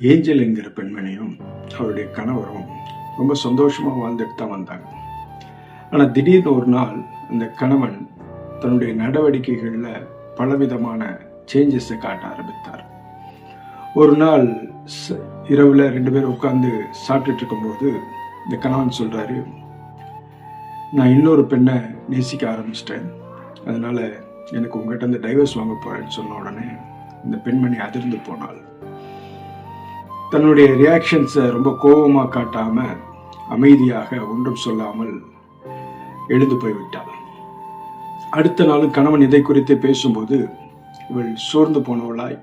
Angel என்கிற பெண்மணியும் அவருடைய கணவரும் ரொம்ப சந்தோஷமாக வாழ்ந்துட்டு தான் வந்தாங்க. ஆனால் திடீர்னு ஒரு நாள் அந்த கணவன் தன்னுடைய நடவடிக்கைகளில் பலவிதமான சேஞ்சஸை காட்ட ஆரம்பித்தார். ஒரு நாள் ச- ரெண்டு பேரும் உட்காந்து சாப்பிட்டுட்டு இருக்கும்போது இந்த கணவன் சொல்கிறாரு நான் இன்னொரு பெண்ணை நேசிக்க ஆரம்பிச்சிட்டேன். அதனால் எனக்கு உங்ககிட்ட இந்த டைவர்ஸ் வாங்க போகிறேன்னு சொன்ன உடனே இந்த பெண்மணி அதிர்ந்து போனாள். தன்னுடைய ரியாக்ஷன்ஸை ரொம்ப கோபமாக காட்டாமல் அமைதியாக ஒன்றும் சொல்லாமல் எழுந்து போய்விட்டாள். அடுத்த நாளும் கணவன் இதை குறித்து பேசும்போது இவள் சோர்ந்து போனவளாய்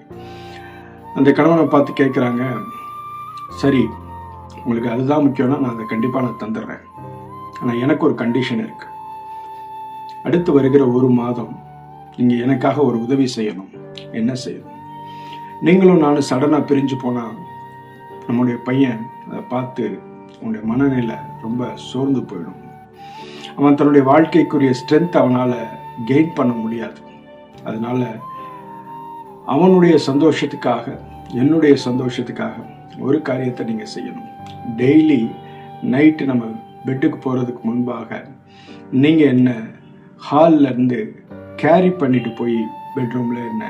அந்த கணவனை பார்த்து கேட்குறாங்க சரி உங்களுக்கு அதுதான் முக்கியம்னா நான் அதை கண்டிப்பாக நான் தந்துடுறேன். ஆனால் எனக்கு ஒரு கண்டிஷன் இருக்கு. அடுத்து வருகிற ஒரு மாதம் நீங்கள் எனக்காக ஒரு உதவி செய்யணும். என்ன செய்யணும்? நீங்களும் நானும் சடனாக பிரிஞ்சு போனால் நம்முடைய பையன் அதை பார்த்து அவனுடைய மனநிலை ரொம்ப சோர்ந்து போயிடும். அவன் தன்னுடைய வாழ்க்கைக்குரிய ஸ்ட்ரென்த் அவனால் கெயின் பண்ண முடியாது. அதனால் அவனுடைய சந்தோஷத்துக்காக என்னுடைய சந்தோஷத்துக்காக ஒரு காரியத்தை நீங்கள் செய்யணும். டெய்லி நைட்டு நம்ம பெட்டுக்கு போகிறதுக்கு முன்பாக நீங்கள் என்ன ஹாலில் இருந்து கேரி பண்ணிட்டு போய் பெட்ரூமில் என்ன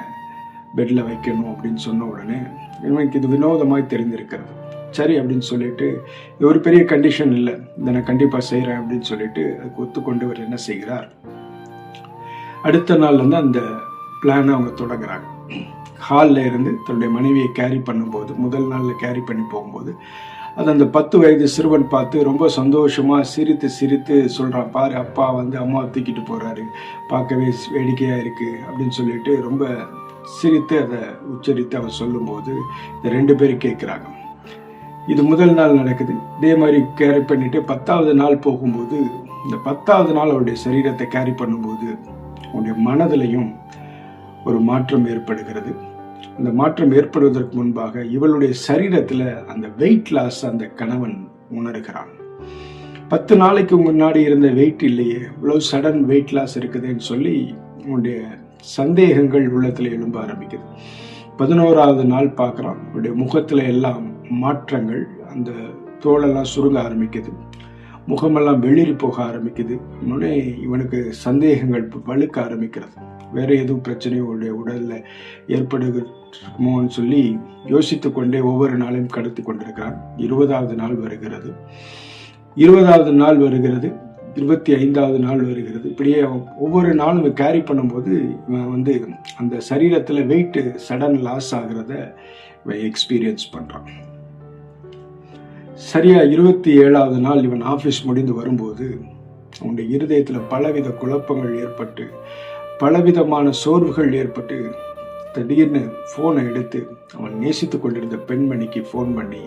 பெட்டில் வைக்கணும் அப்படின்னு சொன்ன உடனே எனக்கு இது வினோதமாக தெரிந்திருக்கிறது. சரி அப்படின்னு சொல்லிட்டு இது ஒரு பெரிய கண்டிஷன் இல்லை இதை நான் கண்டிப்பாக செய்கிறேன் அப்படின்னு சொல்லிட்டு அதுக்கு ஒத்துக்கொண்டு அவர் என்ன செய்கிறார்? அடுத்த நாள் வந்து அந்த பிளானை அவங்க தொடங்குறாங்க. ஹாலில் இருந்து தன்னுடைய மனைவியை கேரி பண்ணும்போது முதல் நாளில் கேரி பண்ணி போகும்போது அது அந்த பத்து வயது சிறுவன் பார்த்து ரொம்ப சந்தோஷமாக சிரித்து சிரித்து சொல்கிறான் பாரு அப்பா வந்து அம்மாவை தூக்கிட்டு போகிறாரு பார்க்கவே வேடிக்கையாக இருக்குது அப்படின்னு சொல்லிட்டு ரொம்ப சிரித்து அதை உச்சரித்து அவர் சொல்லும்போது இந்த ரெண்டு பேரும் கேட்குறாங்க. இது முதல் நாள் நடக்குது. இதே மாதிரி கேரி பண்ணிட்டு பத்தாவது நாள் போகும்போது இந்த பத்தாவது நாள் அவருடைய சரீரத்தை கேரி பண்ணும்போது அவருடைய மனதிலையும் ஒரு மாற்றம் ஏற்படுகிறது. அந்த மாற்றம் ஏற்படுவதற்கு முன்பாக இவளுடைய சரீரத்தில் அந்த வெயிட் லாஸ் அந்த கணவன் உணர்கிறான். பத்து நாளைக்கு முன்னாடி இருந்த வெயிட் இல்லையே இவ்வளவு சடன் வெயிட் லாஸ் இருக்குதுன்னு சொல்லி உன்னுடைய சந்தேகங்கள் உள்ளத்துல எழும்ப ஆரம்பிக்குது. பதினோராவது நாள் பார்க்குறான் அவருடைய முகத்துல எல்லாம் மாற்றங்கள் அந்த தோலெல்லாம் சுருங்க ஆரம்பிக்குது. முகமெல்லாம் வெளிரி போக ஆரம்பிக்குது. உடனே இவனுக்கு சந்தேகங்கள் வலுக்க ஆரம்பிக்கிறது. வேற எதுவும் பிரச்சனையும் உடைய உடலில் ஏற்படுமோன்னு சொல்லி யோசித்து கொண்டே ஒவ்வொரு நாளையும் கடத்தி கொண்டிருக்கிறான். இருபதாவது நாள் வருகிறது. இருபதாவது நாள் வருகிறது. இருபத்தி ஐந்தாவது நாள் வருகிறது. இப்படியே ஒவ்வொரு நாளும் கேரி பண்ணும்போது இவன் வந்து அந்த சரீரத்தில் வெயிட்டு சடன் லாஸ் ஆகிறத இவன் எக்ஸ்பீரியன்ஸ் பண்ணுறான் சரியா இருபத்தி ஏழாவது நாள் இவன் ஆஃபீஸ் முடிந்து வரும்போது அவனுடைய இருதயத்தில் பலவித குழப்பங்கள் ஏற்பட்டு பலவிதமான சோர்வுகள் ஏற்பட்டு திடீர்னு ஃபோனை எடுத்து அவன் நேசித்து கொண்டிருந்த பெண்மணிக்கு ஃபோன் பண்ணி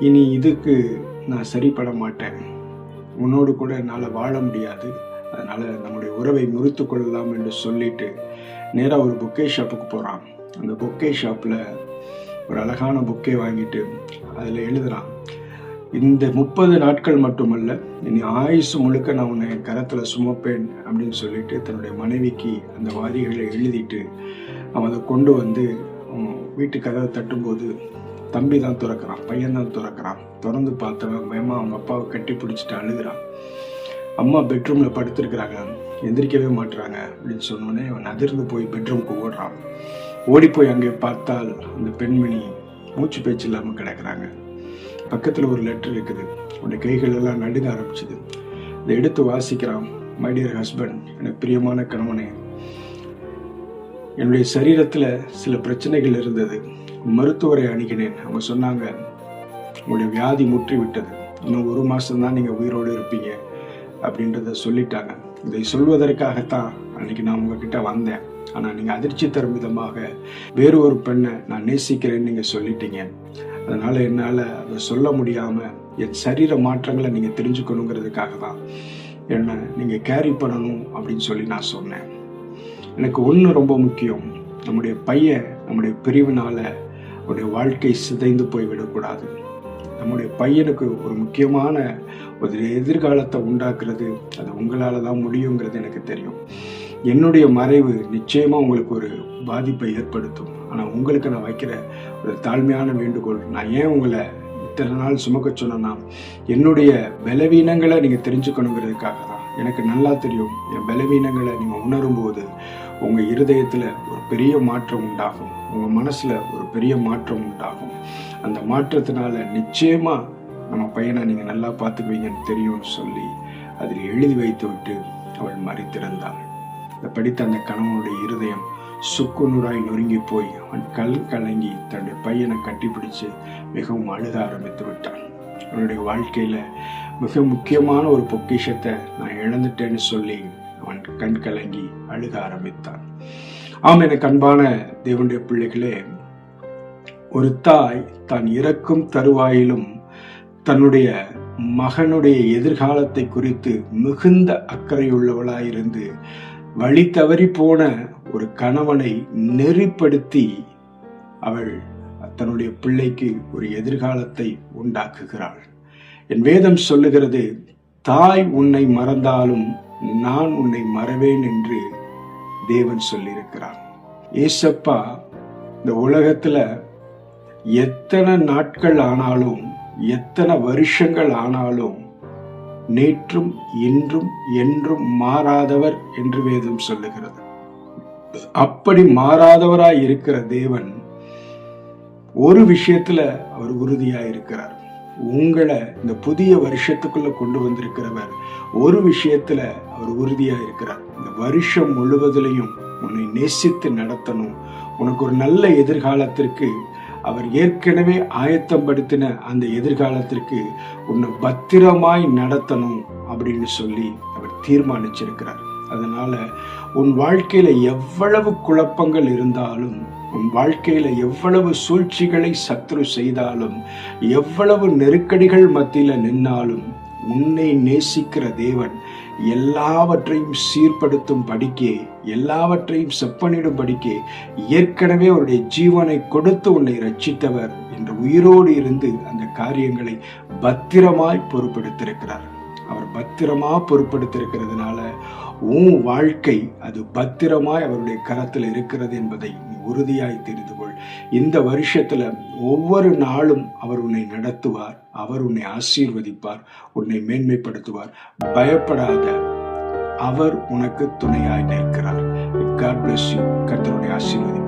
இனி இதுக்கு நான் சரிப்பட மாட்டேன். உன்னோடு கூட என்னால் வாழ முடியாது. அதனால் நம்முடைய உறவை முறித்து கொள்ளலாம் என்று சொல்லிட்டு நேராக ஒரு பொக்கே ஷாப்புக்கு போகிறான் அந்த பொக்கே ஷாப்பில் ஒரு அழகான பொக்கே வாங்கிட்டு அதில் எழுதுகிறான் இந்த முப்பது நாட்கள் மட்டுமல்ல இனி ஆயுசு முழுக்க நான் உன்னை என் கரத்தில் சுமப்பேன் அப்படின்னு சொல்லிட்டு தன்னுடைய மனைவிக்கு அந்த வாரிகளை எழுதிட்டு அவன் அதை கொண்டு வந்து வீட்டு கதவை தட்டும்போது தம்பி தான் துறக்கிறான் பையன் தான் திறக்கிறான். திறந்து பார்த்தவன் பயமா அவங்க அப்பாவை கட்டி பிடிச்சிட்டு அழுகிறான். அம்மா பெட்ரூமில் படுத்திருக்கிறாங்க. எந்திரிக்கவே மாட்டுறாங்க அப்படின்னு சொன்னோடனே அவன் அதிர்ந்து போய் பெட்ரூமுக்கு ஓடுறான். ஓடி போய் அங்கே பார்த்தால் அந்த பெண்மணி மூச்சு பேச்சு இல்லாமல் கிடக்குறாங்க. பக்கத்தில் ஒரு லெட்டர் இருக்குது. உடைய கைகள் எல்லாம் நடுங்க ஆரம்பிச்சுது. இதை எடுத்து வாசிக்கிறான். மை டியர் ஹஸ்பண்ட் எனக்கு பிரியமான கணவனே என்னுடைய சரீரத்தில் சில பிரச்சனைகள் இருந்தது. மருத்துவரை அணுகினேன். அவங்க சொன்னாங்க உங்களுடைய வியாதி முற்றி விட்டது இன்னும் ஒரு மாதம்தான் நீங்கள் உயிரோடு இருப்பீங்க அப்படின்றத சொல்லிட்டாங்க. இதை சொல்வதற்காகத்தான் அன்னைக்கு நான் உங்ககிட்ட வந்தேன். ஆனால் நீங்கள் அதிர்ச்சி தரும் விதமாக வேறு ஒரு பெண்ணை நான் நேசிக்கிறேன்னு நீங்கள் சொல்லிட்டீங்க. அதனால் என்னால் அதை சொல்ல முடியாமல் என் சரீர மாற்றங்களை நீங்கள் தெரிஞ்சுக்கணுங்கிறதுக்காக தான் என்னை நீங்கள் கேரி பண்ணணும் அப்படின்னு சொல்லி நான் சொன்னேன். எனக்கு ஒன்று ரொம்ப முக்கியம். நம்முடைய பையன் நம்முடைய பிரிவினால அவருடைய வாழ்க்கை சிதைந்து போய் விடக்கூடாது நம்முடைய பையனுக்கு ஒரு முக்கியமான ஒரு எதிர்காலத்தை உண்டாக்குறது அது உங்களால் தான் முடியுங்கிறது எனக்கு தெரியும். என்னுடைய மறைவு நிச்சயமாக உங்களுக்கு ஒரு பாதிப்பை ஏற்படுத்தும். ஆனால் உங்களுக்கு நான் வைக்கிற ஒரு தாழ்மையான வேண்டுகோள் நான் ஏன் உங்களை இத்தனை நாள் சுமக்க சொன்னேன்னா என்னுடைய பலவீனங்களை நீங்கள் தெரிஞ்சுக்கணுங்கிறதுக்காக தான். எனக்கு நல்லா தெரியும் என் பலவீனங்களை நீங்கள் உணரும்போது உங்கள் இருதயத்தில் ஒரு பெரிய மாற்றம் உண்டாகும். உங்கள் மனசில் ஒரு பெரிய மாற்றம் உண்டாகும். அந்த மாற்றத்தினால நிச்சயமாக நம்ம பையனை நீங்கள் நல்லா பார்த்துக்குவீங்கன்னு தெரியும்னு சொல்லி அதில் எழுதி வைத்து விட்டு அவள் மறித்திருந்தாள். இதை படித்த அந்த கணவனுடைய இருதயம் சுக்குநூறாய் நொறுங்கி போய் அவன் கல் கலங்கி தன்னுடைய பையனை கட்டிப்பிடிச்சு மிகவும் அழுக ஆரம்பித்து விட்டான். அவனுடைய வாழ்க்கையில் மிக முக்கியமான ஒரு பொக்கிஷத்தை நான் இழந்துட்டேன்னு சொல்லி அவன் கண் கலங்கி அழுக ஆரம்பித்தான். ஆம் எனக்கு அன்பான தேவனுடைய பிள்ளைகளே ஒரு தாய் தான் இறக்கும் தருவாயிலும் தன்னுடைய மகனுடைய எதிர்காலத்தை குறித்து மிகுந்த அக்கறையுள்ளவளாயிருந்து வழி தவறி போன ஒரு கணவனை நெறிப்படுத்தி அவள் தன்னுடைய பிள்ளைக்கு ஒரு எதிர்காலத்தை உண்டாக்குகிறாள். என் வேதம் சொல்லுகிறது தாய் உன்னை மறந்தாலும் நான் உன்னை மறவேன் என்று தேவன் சொல்லியிருக்கிறார். ஏசப்பா இந்த உலகத்துல எத்தனை நாட்கள் ஆனாலும் எத்தனை வருஷங்கள் ஆனாலும் நேற்றும் இன்றும் என்றும் மாறாதவர் என்று வேதம் சொல்லுகிறது. அப்படி மாறாதவராய் இருக்கிற தேவன் ஒரு விஷயத்துல அவர் உறுதியா இருக்கிறார் உங்களை இந்த புதிய வருஷத்துக்குள்ள கொண்டு வந்திருக்கிறவர். ஒரு விஷயத்துல அவர் உறுதியா இருக்கிறார். இந்த வருஷம் முழுவதிலையும் உன்னை நேசித்து நடத்தணும். உனக்கு ஒரு நல்ல எதிர்காலத்திற்கு அவர் ஏற்கனவே ஆயத்தம் படுத்தின அந்த எதிர்காலத்திற்கு உன்னை பத்திரமாய் நடத்தணும் அப்படின்னு சொல்லி அவர் தீர்மானிச்சிருக்கிறார். அதனால உன் வாழ்க்கையில எவ்வளவு குழப்பங்கள் இருந்தாலும் உன் வாழ்க்கையில எவ்வளவு சூழ்ச்சிகளை சத்ரு செய்தாலும் எவ்வளவு நெருக்கடிகள் மத்தியில நின்னாலும் உன்னை நேசிக்கிற தேவன் எல்லாவற்றையும் சீர்படுத்தும் படிக்கே எல்லாவற்றையும் செப்பனிடும் படிக்கே ஏற்கனவே அவருடைய ஜீவனை கொடுத்து உன்னை ரட்சித்தவர் என்று உயிரோடு இருந்து அந்த காரியங்களை பத்திரமாய் பொறுப்பெடுத்திருக்கிறார். அவர் பத்திரமா பொறுப்படுத்திருக்கிறதுனால உன் வாழ்க்கை அது பத்திரமாய் அவருடைய கரத்தில் இருக்கிறது என்பதை உறுதியாய் தெரிந்து கொள் இந்த வருஷத்துல ஒவ்வொரு நாளும் அவர் உன்னை நடத்துவார் அவர் உன்னை ஆசீர்வதிப்பார் உன்னை மேன்மைப்படுத்துவார். பயப்படாத அவர் உனக்கு துணையாய் நிற்கிறார். காட் பிளஸ் யூ கர்த்தருடைய ஆசீர்வதி